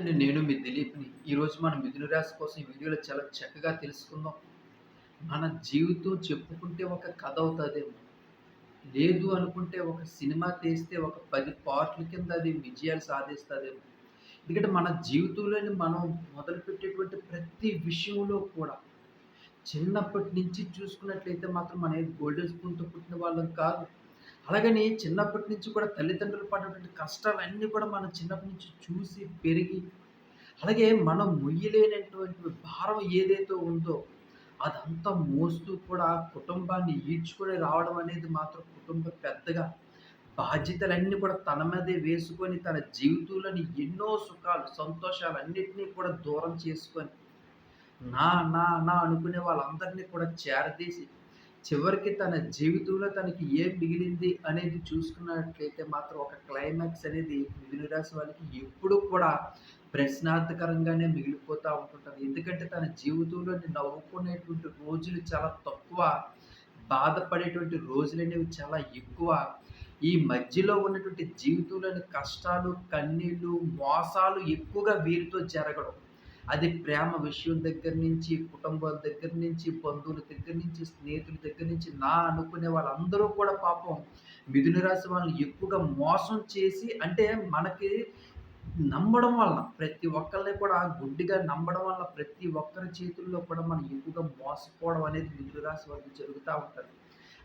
అండి నేను మీ దిలీప్‌ని. ఈరోజు మనం మిథున రాశి కోసం ఈ వీడియోలో చాలా చక్కగా తెలుసుకుందాం. మన జీవితం చెప్పుకుంటే ఒక కథ అవుతుందేమో లేదు అనుకుంటే ఒక సినిమా తీస్తే ఒక పది పార్ట్‌ల కింద అది విజయాలు సాధిస్తుందేమో ఎందుకంటే మన జీవితంలోని మనం మొదలుపెట్టేటువంటి ప్రతి విషయంలో కూడా చిన్నప్పటి నుంచి చూసుకున్నట్లయితే మాత్రం మనం గోల్డెన్ స్పూన్‌తో పుట్టిన వాళ్ళం కాదు. అలాగని చిన్నప్పటి నుంచి కూడా తల్లిదండ్రులు పడినటువంటి కష్టాలన్నీ కూడా మనం చిన్నప్పటి నుంచి చూసి, పెరిగి అలాగే మనం మొయ్యలేనటువంటి భారం ఏదైతే ఉందో అదంతా మోస్తూ కూడా కుటుంబాన్ని ఈడ్చుకొని రావడం అనేది మాత్రం కుటుంబ పెద్దగా బాధ్యతలన్నీ కూడా తన మీదే వేసుకొని తన జీవితంలోని ఎన్నో సుఖాలు, సంతోషాలన్నిటిని కూడా దూరం చేసుకొని నా, నా, నా అనుకునే వాళ్ళందరినీ కూడా చేరదీసి చివరికి తన జీవితంలో తనకి ఏం మిగిలింది అనేది చూసుకున్నట్లయితే మాత్రం ఒక క్లైమాక్స్ అనేది మిథున రాశి వాళ్ళకి ఎప్పుడూ కూడా ప్రశ్నార్థకరంగానే మిగిలిపోతూ ఉంటుంటది. ఎందుకంటే తన జీవితంలోని నవ్వుకునేటువంటి రోజులు చాలా తక్కువ. బాధపడేటువంటి రోజులు అనేవి చాలా ఎక్కువ. ఈ మధ్యలో ఉన్నటువంటి జీవితంలోని కష్టాలు, కన్నీళ్ళు, మోసాలు ఎక్కువగా వీరితో జరగడం. అది ప్రేమ విషయం దగ్గర నుంచి, కుటుంబాల దగ్గర నుంచి, బంధువుల దగ్గర నుంచి, స్నేహితుల దగ్గర నుంచి, నా అనుకునే వాళ్ళందరూ కూడా పాపం మిథున రాశి వాళ్ళని ఎక్కువగా మోసం చేసి అంటే మనకి నమ్మడం వలన ప్రతి ఒక్కరిని కూడా గుడ్డిగా నమ్మడం వల్ల ప్రతి ఒక్కరి చేతుల్లో కూడా మనం ఎక్కువగా మోసపోవడం అనేది మిథున రాశి వాళ్ళకి జరుగుతూ ఉంటుంది.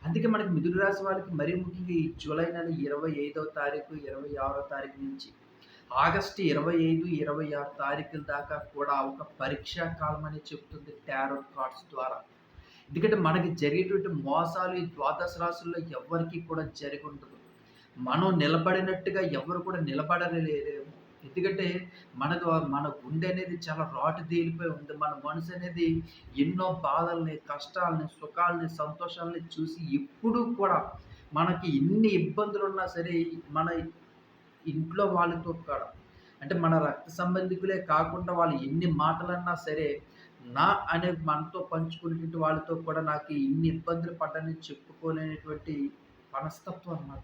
అందుకే మనకి మిథున రాశి వాళ్ళకి మరీ ముఖ్యంగా ఈ జూలై నెల 25వ తారీఖు, 26వ తారీఖు నుంచి ఆగస్టు 25, 26 తారీఖుల దాకా కూడా ఒక పరీక్షా కాలం అని చెప్తుంది టారో కార్డ్స్ ద్వారా. ఎందుకంటే మనకి జరిగేటువంటి మోసాలు ఈ ద్వాదశ రాశుల్లో ఎవ్వరికీ కూడా జరిగుండదు. మనం నిలబడినట్టుగా ఎవరు కూడా నిలబడలేము ఎందుకంటే మనకు మన గుండె అనేది చాలా రాటు తేలిపోయి ఉంది. మన మనసు అనేది ఎన్నో బాధల్ని, కష్టాల్ని, సుఖాల్ని, సంతోషాల్ని చూసి ఎప్పుడూ కూడా మనకి ఎన్ని ఇబ్బందులు ఉన్నా సరే మన ఇంట్లో వాళ్ళతో కూడా అంటే మన రక్త సంబంధికులే కాకుండా వాళ్ళు ఎన్ని మాటలన్నా సరే, నా అనే మనతో పంచుకునేటువంటి వాళ్ళతో కూడా నాకు ఇన్ని ఇబ్బందులు పడ్డని చెప్పుకోలేనటువంటి మనస్తత్వం అన్నమాట.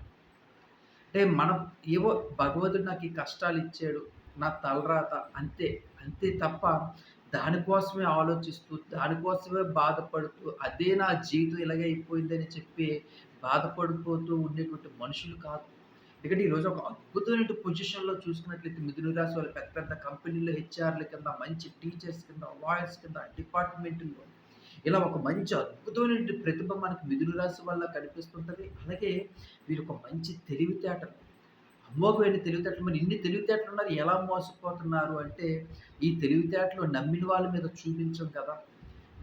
అంటే మనం ఏవో భగవంతుడు నాకు ఈ కష్టాలు ఇచ్చాడు నా తలరాత అంతే. అంతే తప్ప దానికోసమే ఆలోచిస్తూ, దానికోసమే బాధపడుతూ, అదే నా జీవితం ఇలాగే అయిపోయిందని చెప్పి బాధపడిపోతూ ఉండేటువంటి మనుషులు కాదు. ఎందుకంటే ఈరోజు ఒక అద్భుతమైన పొజిషన్‌లో చూసుకున్నట్లయితే మిథున రాశి వాళ్ళు పెద్ద పెద్ద కంపెనీలో హెచ్ఆర్‌ల కింద, మంచి టీచర్స్ కింద, లాయర్స్ కింద, డిపార్ట్మెంట్లో ఇలా ఒక మంచి అద్భుతమైన ప్రతిభ మనకి మిథున రాశి వల్ల కనిపిస్తుంటది. అలాగే వీరు ఒక మంచి తెలివితేటలు, అమోఘమైన తెలివితేటలు మరి ఇన్ని తెలివితేటలున్నారు ఎలా మోసపోతున్నారు అంటే, ఈ తెలివితేటలు నమ్మిన వాళ్ళ మీద చూపించం కదా!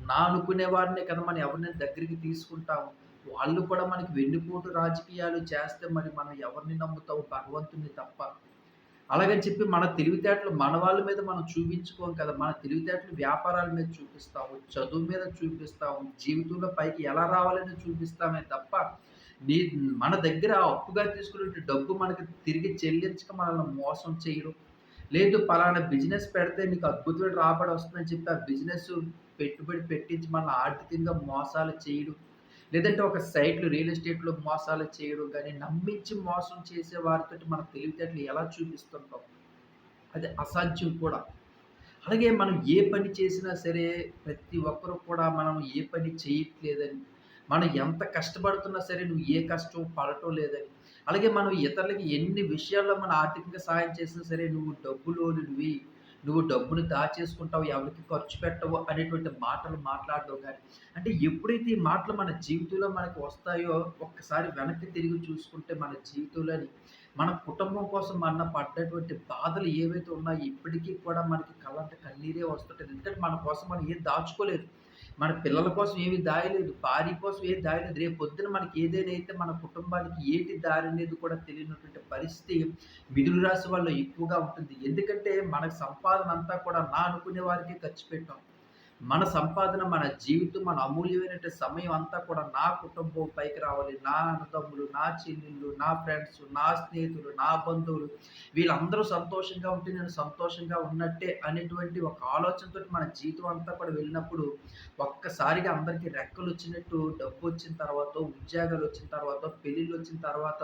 నా అనుకునే వారినే కదా మనం ఎవరినైనా దగ్గరికి తీసుకుంటాము. వాళ్ళు కూడా మనకి వెన్నుపోటు రాజకీయాలు చేస్తే మరి మనం ఎవరిని నమ్ముతాం? భగవంతుని తప్ప. అలాగని చెప్పి మన తెలివితేటలు మన వాళ్ళ మీద మనం చూపించుకోం కదా! మన తెలివితేటలు వ్యాపారాల మీద చూపిస్తాము, చదువు మీద చూపిస్తాము, జీవితంలో పైకి ఎలా రావాలని చూపిస్తామే తప్ప, నీ మన దగ్గర అప్పుగా తీసుకునే డబ్బు మనకి తిరిగి చెల్లించక మనల్ని మోసం చేయడం. లేదు పలానా బిజినెస్ పెడితే నీకు అద్భుతమైన రాబడి వస్తుందని చెప్పి ఆ బిజినెస్ పెట్టుబడి పెట్టించి మన ఆర్థికంగా మోసాలు చేయడం. లేదంటే ఒక సైట్లు రియల్ ఎస్టేట్‌లో మోసాలు చేయడం కానీ నమ్మించి మోసం చేసే వారితోటి మన తెలివితేటలు ఎలా చూపిస్తుంటాం? అది అసాధ్యం కూడా. అలాగే మనం ఏ పని చేసినా సరే ప్రతి ఒక్కరు కూడా మనం ఏ పని చేయట్లేదని, మనం ఎంత కష్టపడుతున్నా సరే నువ్వు ఏ కష్టం పడటం లేదని, అలాగే మనం ఇతరులకి ఎన్ని విషయాల్లో మనం ఆర్థికంగా సహాయం చేసినా సరే నువ్వు డబ్బులోని నువ్వు నువ్వు డబ్బును దాచేసుకుంటావు, ఎవరికి ఖర్చు పెట్టవు అనేటువంటి మాటలు మాట్లాడడం కానీ అంటే ఎప్పుడైతే ఈ మాటలు మన జీవితంలో మనకు వస్తాయో ఒక్కసారి వెనక్కి తిరిగి చూసుకుంటే మన జీవితంలోని మన కుటుంబం కోసం మన పడ్డటువంటి బాధలు ఏవైతే ఉన్నాయో ఇప్పటికీ కూడా మనకి కళ్ళంటే కన్నీరే వస్తుంటుంది ఎందుకంటే మన కోసం మనం ఏది దాచుకోలేదు. మన పిల్లల కోసం ఏమి దాయలేదు. భార్య కోసం ఏది దాయలేదు. రేపు పొద్దున మనకి ఏదైనా అయితే మన కుటుంబానికి ఏటి అనేది కూడా తెలియనటువంటి పరిస్థితి మిదురు రాశి వాళ్ళు ఎక్కువగా ఉంటుంది. ఎందుకంటే మనకు సంపాదన అంతా కూడా నా అనుకునే వారికే ఖర్చు పెట్టాం. మన సంపాదన, మన జీవితం, మన అమూల్యమైన సమయం అంతా కూడా నా కుటుంబం పైకి రావాలి. నా అన్నదమ్ములు, నా చెల్లెళ్ళు, నా ఫ్రెండ్స్, నా స్నేహితులు, నా బంధువులు వీళ్ళందరూ సంతోషంగా ఉంటే నేను సంతోషంగా ఉన్నట్టే అనేటువంటి ఒక ఆలోచనతోటి మన జీవితం అంతా కూడా వెళ్ళినప్పుడు ఒక్కసారిగా అందరికీ రెక్కలు వచ్చినట్టు డబ్బు వచ్చిన తర్వాత, ఉద్యోగాలు వచ్చిన తర్వాత, పెళ్ళిళ్ళు వచ్చిన తర్వాత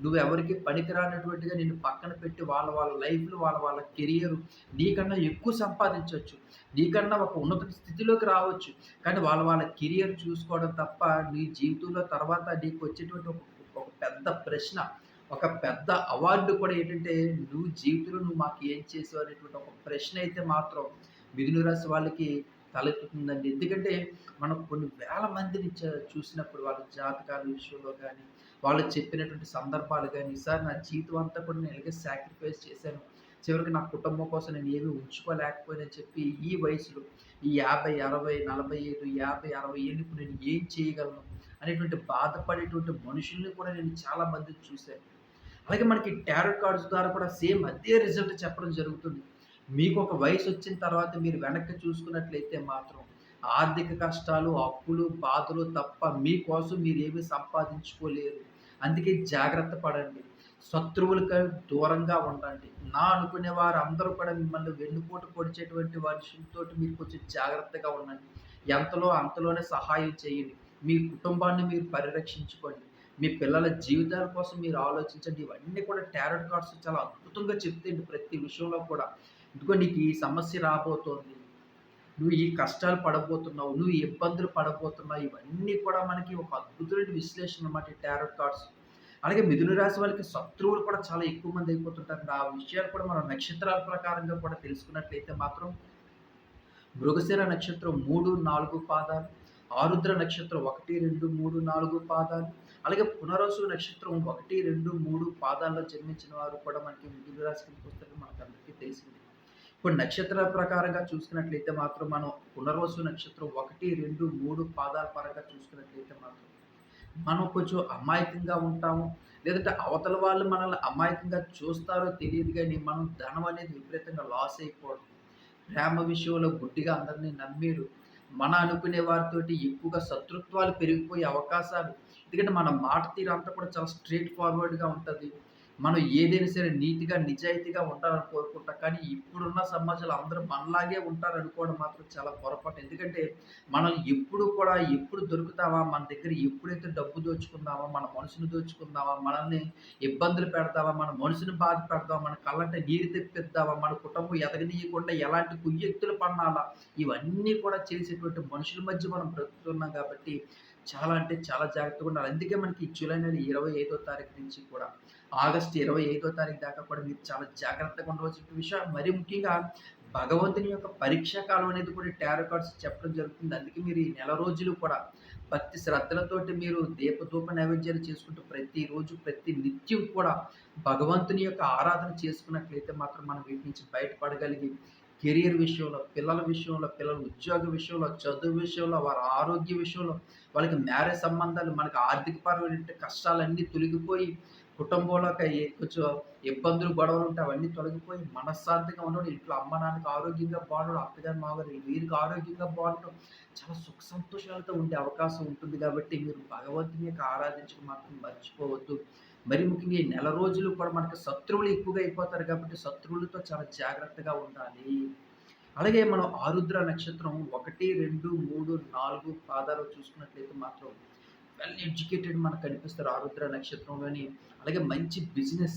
నువ్వు ఎవరికి పనికిరానటువంటిగా నేను పక్కన పెట్టి వాళ్ళ వాళ్ళ లైఫ్‌లు, వాళ్ళ వాళ్ళ కెరియర్ నీకన్నా ఎక్కువ సంపాదించవచ్చు నీకన్నా ఒక ఉన్నత స్థితిలోకి రావచ్చు. కానీ వాళ్ళ వాళ్ళ కెరియర్ చూసుకోవడం తప్ప నీ జీవితంలో తర్వాత నీకు వచ్చేటువంటి ఒక పెద్ద ప్రశ్న, ఒక పెద్ద అవార్డు కూడా ఏంటంటే నువ్వు జీవితంలో నువ్వు మాకు ఏం చేసావు అనేటువంటి ఒక ప్రశ్న అయితే మాత్రం మిథున రాశి వాళ్ళకి తలెత్తుతుందండి. ఎందుకంటే మనం కొన్ని వేల మందిని చ చూసినప్పుడు వాళ్ళ జాతకాల విషయంలో కానీ వాళ్ళు చెప్పినటువంటి సందర్భాలు కానీ సార్ నా జీవితం అంతా కూడా నేను ఇలాగే సాక్రిఫైస్ చేశాను. చివరికి నా కుటుంబం కోసం నేను ఏమీ ఉంచుకోలేకపోయానని చెప్పి ఈ వయసులో ఈ 50, 60, 45, 50, 60 ఏళ్ళు ఇప్పుడు నేను ఏం చేయగలను అనేటువంటి బాధపడేటువంటి మనుషుల్ని కూడా నేను చాలా మందిని చూశాను. అలాగే మనకి టారో కార్డ్స్ ద్వారా కూడా సేమ్ అదే రిజల్ట్ చెప్పడం జరుగుతుంది. మీకు ఒక వయసు వచ్చిన తర్వాత మీరు వెనక్కి చూసుకున్నట్లయితే మాత్రం ఆర్థిక కష్టాలు, అప్పులు, బాధలు తప్ప మీకోసం మీరేమీ సంపాదించుకోలేరు. అందుకే జాగ్రత్త పడండి. శత్రువులకు దూరంగా ఉండండి. నా అనుకునే వారందరూ కూడా మిమ్మల్ని వెన్నుపోటు పొడిచేటువంటి మనుషులతోటి మీరు కొంచెం జాగ్రత్తగా ఉండండి. ఎంతలో అంతలోనే సహాయం చేయండి. మీ కుటుంబాన్ని మీరు పరిరక్షించుకోండి. మీ పిల్లల జీవితాల కోసం మీరు ఆలోచించండి. ఇవన్నీ కూడా టారెట్ కార్డ్స్ చాలా అద్భుతంగా చెప్తాయండి ప్రతి విషయంలో కూడా. ఇదిగో నీకు ఈ సమస్య రాబోతోంది. నువ్వు ఈ కష్టాలు పడబోతున్నావు. నువ్వు ఇబ్బందులు పడబోతున్నావు. ఇవన్నీ కూడా మనకి ఒక అద్భుతమైన విశ్లేషణ అన్నమాట ఈ కార్డ్స్. అలాగే మిథున రాశి వాళ్ళకి శత్రువులు కూడా చాలా ఎక్కువ మంది అయిపోతుంటారు. ఆ విషయాలు కూడా మనం నక్షత్రాల ప్రకారంగా కూడా తెలుసుకున్నట్లయితే మాత్రం మృగశిర నక్షత్రం 3, 4 పాదాలు, ఆరుద్ర నక్షత్రం 1, 2, 3, 4 పాదాలు, అలాగే పునర్వసు నక్షత్రం 1, 2, 3 పాదాల్లో జన్మించిన వారు కూడా మనకి మిథున రాశి పుస్తకం మనకు అందరికీ తెలిసింది. ఇప్పుడు నక్షత్రాల ప్రకారంగా చూసుకున్నట్లయితే మాత్రం మనం పునర్వసు నక్షత్రం 1, 2, 3 పాదాల పరంగా చూసుకున్నట్లయితే మాత్రం మనం కొంచెం అమాయకంగా ఉంటాము. లేదంటే అవతల వాళ్ళు మనల్ని అమాయకంగా చూస్తారో తెలియదు కానీ మనం ధనం అనేది విపరీతంగా లాస్ అయిపోవడం. ప్రేమ విషయంలో గుడ్డిగా అందరిని నమ్మేయడం. మన అనుకునే వారితోటి ఎక్కువగా శత్రుత్వాలు పెరిగిపోయే అవకాశాలు. ఎందుకంటే మన మాట తీరు అంతా కూడా చాలా స్ట్రెయిట్ ఫార్వర్డ్‌గా ఉంటుంది మనం ఏదైనా సరే నీట్‌గా, నిజాయితీగా ఉండాలని కోరుకుంటాం. కానీ ఇప్పుడున్న సమాజంలో అందరూ మనలాగే ఉంటారనుకోవడం మాత్రం చాలా పొరపాటు. ఎందుకంటే మనం ఎప్పుడు కూడా ఎప్పుడు దొరుకుతామా, మన దగ్గర ఎప్పుడైతే డబ్బు దోచుకుందామా, మన మనసుని దోచుకుందామా, మనల్ని ఇబ్బందులు పెడతామా, మన మనసుని బాధ పెడతామా, మన కళ్ళంటే నీరు తెప్పిద్దామా, మన కుటుంబం ఎదగనీయకుండా ఎలాంటి కుయ్యక్తులు పన్నాలా, ఇవన్నీ కూడా చేసేటువంటి మనుషుల మధ్య మనం బ్రతుకుతున్నాం కాబట్టి చాలా అంటే చాలా జాగ్రత్తగా ఉండాలి. అందుకే మనకి జూలై నెల 25వ తారీఖు నుంచి కూడా ఆగస్టు 25వ తారీఖు దాకా కూడా మీరు చాలా జాగ్రత్తగా ఉండవలసిన విషయం మరి ముఖ్యంగా భగవంతుని యొక్క పరీక్షా కాలం అనేది కూడా టారో కార్డ్స్ చెప్పడం జరుగుతుంది. అందుకే మీరు ఈ నెల రోజులు కూడా భక్తి శ్రద్ధలతోటి మీరు దీపధూప నైవేద్యాలు చేసుకుంటూ ప్రతిరోజు, ప్రతి నిత్యం కూడా భగవంతుని యొక్క ఆరాధన చేసుకున్నట్లయితే మాత్రం మనం వీటి నుంచి బయటపడగలిగి కెరియర్ విషయంలో, పిల్లల విషయంలో, పిల్లల ఉద్యోగ విషయంలో, చదువు విషయంలో, వారి ఆరోగ్య విషయంలో, వాళ్ళకి మ్యారేజ్ సంబంధాలు, మనకి ఆర్థికపరమైనటువంటి కష్టాలన్నీ తొలగిపోయి కుటుంబంలోకి ఎ కొంచెం ఇబ్బందులు, గొడవలు ఉంటే అవన్నీ తొలగిపోయి మనశ్శాంతిగా ఉండడం, ఇంట్లో అమ్మ, నాన్నకి ఆరోగ్యంగా బాగుండడం, అత్తగారు, మామగారు వీరికి ఆరోగ్యంగా బాగుండడం, చాలా సుఖ సంతోషాలతో ఉండే అవకాశం ఉంటుంది కాబట్టి మీరు భగవంతుని యొక్క ఆరాధించడం మాత్రం మర్చిపోవద్దు. మరి ముఖ్యంగా ఈ నెల రోజులు కూడా మనకి శత్రువులు ఎక్కువగా అయిపోతారు కాబట్టి శత్రువులతో చాలా జాగ్రత్తగా ఉండాలి. అలాగే మనం ఆరుద్ర నక్షత్రం 1, 2, 3, 4 పాదాలు చూసుకున్నట్లయితే మాత్రం వెల్ ఎడ్యుకేటెడ్ మనకు కనిపిస్తారు ఆరుద్ర నక్షత్రంలోని. అలాగే మంచి బిజినెస్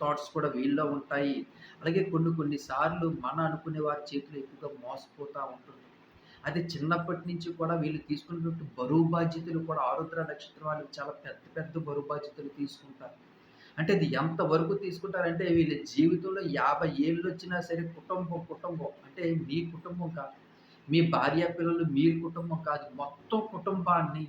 థాట్స్ కూడా వీళ్ళలో ఉంటాయి. అలాగే కొన్ని కొన్ని సార్లు మన అనుకునే వారి చేతిలో ఎక్కువగా మోసపోతూ ఉంటుంది. అదే చిన్నప్పటి నుంచి కూడా వీళ్ళు తీసుకున్నటువంటి బరువు బాధ్యతలు కూడా ఆరుద్ర నక్షత్రం వాళ్ళు చాలా పెద్ద పెద్ద బరువు బాధ్యతలు తీసుకుంటారు. అంటే అది ఎంతవరకు తీసుకుంటారంటే వీళ్ళ జీవితంలో యాభై ఏళ్ళు వచ్చినా సరే కుటుంబం, కుటుంబం అంటే మీ కుటుంబం కాదు. మీ భార్య, పిల్లలు మీ కుటుంబం కాదు. మొత్తం కుటుంబాన్ని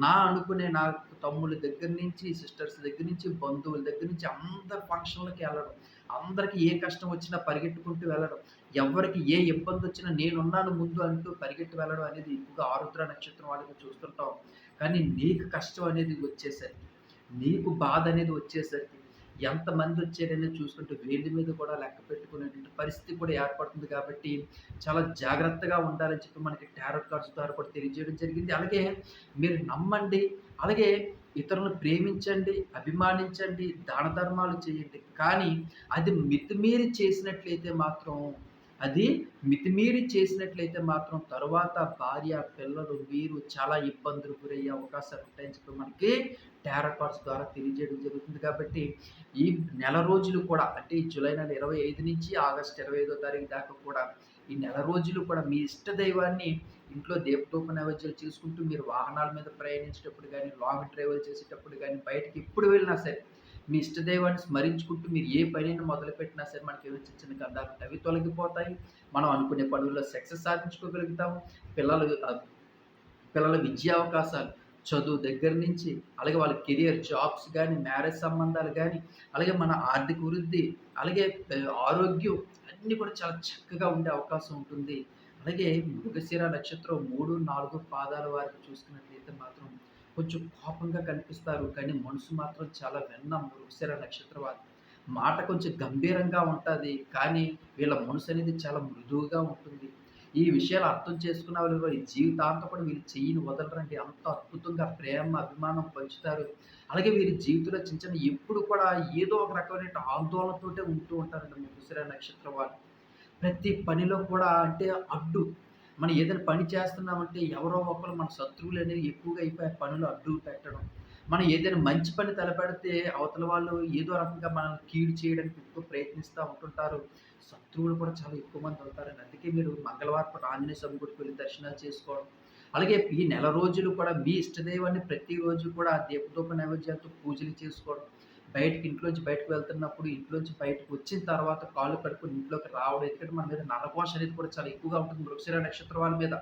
నా అనుకునే నా తమ్ముళ్ళ దగ్గర నుంచి, సిస్టర్స్ దగ్గర నుంచి, బంధువుల దగ్గర నుంచి అందరి ఫంక్షన్‌లకి వెళ్ళడం అందరికి ఏ కష్టం వచ్చినా పరిగెట్టుకుంటూ వెళ్ళడం. ఎవ్వరికి ఏ ఇబ్బంది వచ్చినా నేనున్నాను ముందు అంటూ పరిగెట్టి వెళ్ళడం అనేది ఎక్కువగా ఆరుద్ర నక్షత్రం వాళ్ళకి చూస్తుంటాం. కానీ నీకు కష్టం అనేది వచ్చేసరికి, నీకు బాధ అనేది వచ్చేసరికి ఎంతమంది వచ్చారని చూసుకుంటే వేడి మీద కూడా లెక్క పెట్టుకునేటువంటి పరిస్థితి కూడా ఏర్పడుతుంది కాబట్టి చాలా జాగ్రత్తగా ఉండాలని చెప్పి మనకి టారో కార్డ్స్ ద్వారా కూడా తెలియజేయడం జరిగింది. అలాగే మీరు నమ్మండి అలాగే ఇతరులను ప్రేమించండి అభిమానించండి దాన ధర్మాలు చేయండి. కానీ అది మితిమీరి చేసినట్లయితే మాత్రం అది మితిమీరి చేసినట్లయితే మాత్రం తరువాత భార్య పిల్లలు మీరు చాలా ఇబ్బందులు గురయ్యే అవకాశాలు ఉంటాయని చెప్పి మనకి టారో ద్వారా తెలియజేయడం జరుగుతుంది. కాబట్టి ఈ నెల రోజులు కూడా అంటే జూలై నెల ఇరవై ఐదు నుంచి ఆగస్ట్ ఇరవై ఐదో తారీఖు దాకా కూడా ఈ నెల రోజులు కూడా మీ ఇష్ట దైవాన్ని ఇంట్లో దేవతోప నైవేద్యాలు చేసుకుంటూ మీరు వాహనాల మీద ప్రయాణించేటప్పుడు కానీ లాంగ్ డ్రైవర్ చేసేటప్పుడు కానీ బయటకి ఎప్పుడు వెళ్ళినా సరే మీ ఇష్టదైవాన్ని స్మరించుకుంటూ మీరు ఏ పనిని మొదలుపెట్టినా సరే మనకి ఏమైనా చిన్న చిన్న కదాలు అవి తొలగిపోతాయి. మనం అనుకునే పనుల్లో సక్సెస్ సాధించుకోగలుగుతాం. పిల్లలు పిల్లల విద్యా అవకాశాలు చదువు దగ్గర నుంచి అలాగే వాళ్ళ కెరియర్ జాబ్స్ కానీ మ్యారేజ్ సంబంధాలు కానీ అలాగే మన ఆర్థిక వృద్ధి అలాగే ఆరోగ్యం అన్నీ కూడా చాలా చక్కగా ఉండే అవకాశం ఉంటుంది. అలాగే మృగశిర నక్షత్రం మూడు నాలుగు పాదాల వారికి చూసుకున్నట్లయితే మాత్రం కొంచెం కోపంగా కనిపిస్తారు. కానీ మనసు మాత్రం చాలా వెన్న మృగశిర నక్షత్రవాది. మాట కొంచెం గంభీరంగా ఉంటుంది. కానీ వీళ్ళ మనసు అనేది చాలా మృదువుగా ఉంటుంది. ఈ విషయాలు అర్థం చేసుకున్న వాళ్ళు జీవితాంతం కూడా వీళ్ళు చెయ్యిని వదలరండి. అంత అద్భుతంగా ప్రేమ అభిమానం పంచుతారు. అలాగే వీరి జీవితంలో చిన్న చిన్న ఎప్పుడు కూడా ఏదో ఒక రకమైన ఆందోళనతోటే ఉంటూ ఉంటారండి మృగశిర నక్షత్రం వాళ్ళు ప్రతి పనిలో కూడా అంటే అడ్డు మనం ఏదైనా పని చేస్తున్నామంటే ఎవరో ఒకరు మన శత్రువులు అనేది ఎక్కువగా అయిపోయి ఆ పనులు అడ్డు పెట్టడం. మనం ఏదైనా మంచి పని తలపెడితే అవతల వాళ్ళు ఏదో రకంగా మనల్ని కీడు చేయడానికి ఎక్కువ ప్రయత్నిస్తూ ఉంటుంటారు. శత్రువులు కూడా చాలా ఎక్కువ మంది అవుతారండి అందుకే మీరు మంగళవారం ఆంజనేయ స్వామి గుడికి వెళ్ళి దర్శనాలు చేసుకోవడం. అలాగే ఈ నెల రోజులు కూడా మీ ఇష్టదైవాన్ని ప్రతిరోజు కూడా దీపదూప నైవేద్యాలతో పూజలు చేసుకోవడం. బయటకి ఇంట్లోంచి బయటకు వెళ్తున్నప్పుడు ఇంట్లోంచి బయటకు వచ్చిన తర్వాత కాళ్ళు కడుక్కొని ఇంట్లోకి రావడం ఎందుకంటే మన మీద నరకోశ అనేది కూడా చాలా ఎక్కువగా ఉంటుంది వృక్షర నక్షత్రం వాళ్ళ మీద.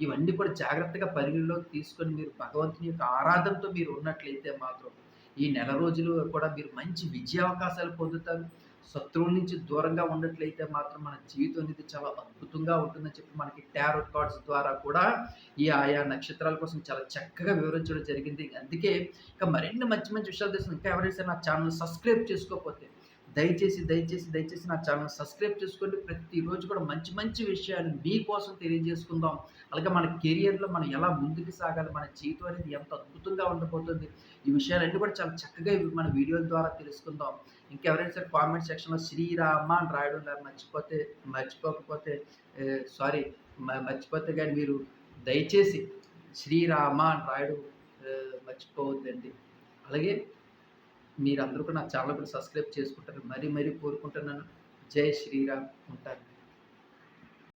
ఇవన్నీ కూడా జాగ్రత్తగా పరిగణలోకి తీసుకొని మీరు భగవంతుని యొక్క ఆరాధనతో మీరు ఉన్నట్లయితే మాత్రం ఈ నెల రోజులు కూడా మీరు మంచి విజయావకాశాలు పొందుతారు. శత్రువుల నుంచి దూరంగా ఉన్నట్లయితే మాత్రం మన జీవితం అనేది చాలా అద్భుతంగా ఉంటుందని చెప్పి మనకి టారో కార్డ్స్ ద్వారా కూడా ఈ ఆయా నక్షత్రాల కోసం చాలా చక్కగా వివరించడం జరిగింది. అందుకే ఇంకా మరిన్ని మంచి మంచి విషయాలు తెలుసు ఇంకా ఎవరైనా నా ఛానల్ సబ్స్క్రైబ్ చేసుకోకపోతే దయచేసి దయచేసి దయచేసి నా ఛానల్ సబ్స్క్రైబ్ చేసుకోండి. ప్రతిరోజు కూడా మంచి మంచి విషయాలు మీకోసం తెలియజేసుకుందాం. అలాగే మన కెరియర్లో మనం ఎలా ముందుకు సాగాలి మన జీవితం అనేది ఎంత అద్భుతంగా ఉండబోతుంది ఈ విషయాలన్నీ కూడా చాలా చక్కగా మన వీడియోల ద్వారా తెలుసుకుందాం. ఇంకెవరైనా సరే కామెంట్ సెక్షన్లో శ్రీరామ అని రాయడం లేదు. మర్చిపోతే మర్చిపోకపోతే సారీ మర్చిపోతే కానీ మీరు దయచేసి శ్రీరామ అని రాయడం మర్చిపోవద్దండి. అలాగే మీరందరూ కూడా నా ఛానల్ కూడా సబ్స్క్రైబ్ చేసుకుంటారు మరీ మరీ కోరుకుంటున్నాను. జై శ్రీరామ్ ఉంటాను.